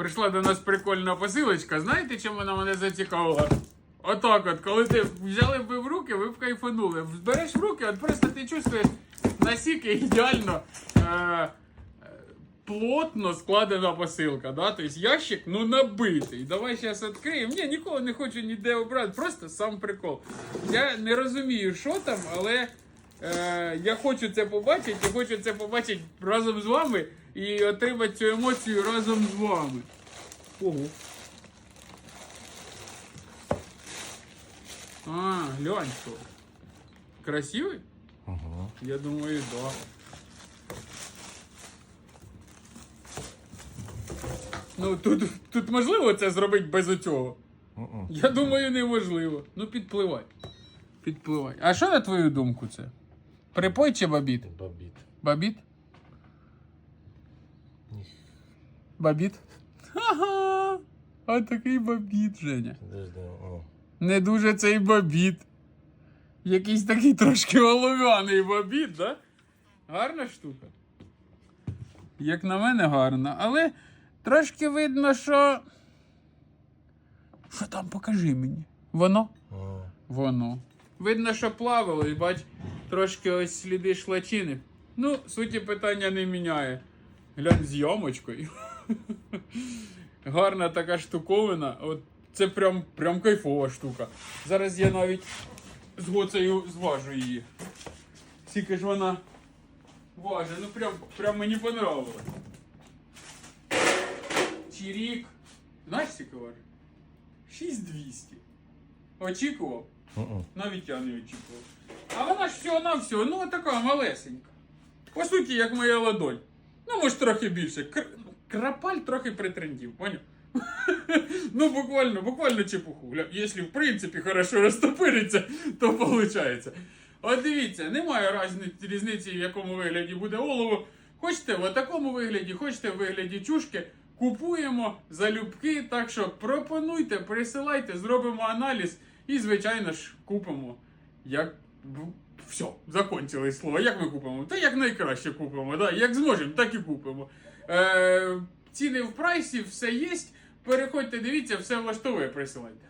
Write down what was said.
Прийшла до нас прикольна посилочка. Знаєте, чим вона мене зацікавила? Отак от, коли ти взяли б в руки, ви б кайфанули. Береш в руки, от просто ти чувствуєш наскільки ідеально е, плотно складена посилка. Да? Тобто ящик ну набитий. Давай зараз відкриємо. Ні, ніколи не хочу ніде обрати, просто сам прикол. Я не розумію, що там, але е, я хочу це побачити, я хочу це побачити разом з вами і отримати цю емоцію разом з вами. Ого. А, глянь що. Красивий? Ага. Я думаю, да. Ну, тут, тут можливо це зробити без оцього. Мгм. Я думаю, неможливо. Ну, підпливай. Підпливай. А що на твою думку це? Припой чи бабіт? Бабіт. Бабіт? Бабіт? Ха-ха! А такий бабіт, Женя. Подожди. О. Не дуже цей бабіт. Якийсь такий трошки олов'яний бабіт, да? Гарна штука. Як на мене, гарна. Але трошки видно, що. Що там покажи мені? Воно? О. Воно. Видно, що плавало, і бач, трошки ось сліди шлачини. Ну, суті питання не міняє. Глянь з ямочкою. Гарна така штуковина. От це прям, прям кайфова штука. Зараз я навіть з гоцею зважу її. Скільки ж вона важить. Ну прям, прям мені понравилось. Чирік. Знаєш, скільки важить? 6200. Очікував? Мгм. Навіть я не очікував. А вона ж всього на всього, ну така малесенька. По суті, як моя ладонь. Ну, може, трохи більше. Кр- Крапаль трохи притрендів, поняв? ну, буквально, буквально чепуху. Якщо в принципі хорошо розтопириться, то виходить. От дивіться, немає різниці, в якому вигляді буде олово. Хочете в такому вигляді, хочете в вигляді чушки. Купуємо залюбки, так що пропонуйте, присилайте, зробимо аналіз і, звичайно ж, купимо. Як все, закончили слово. Як ми купимо? Та як найкраще купимо. Да? Як зможемо, так і купимо. Е, ціни в прайсі, все є. Переходьте, дивіться, все влаштовує, присилайте.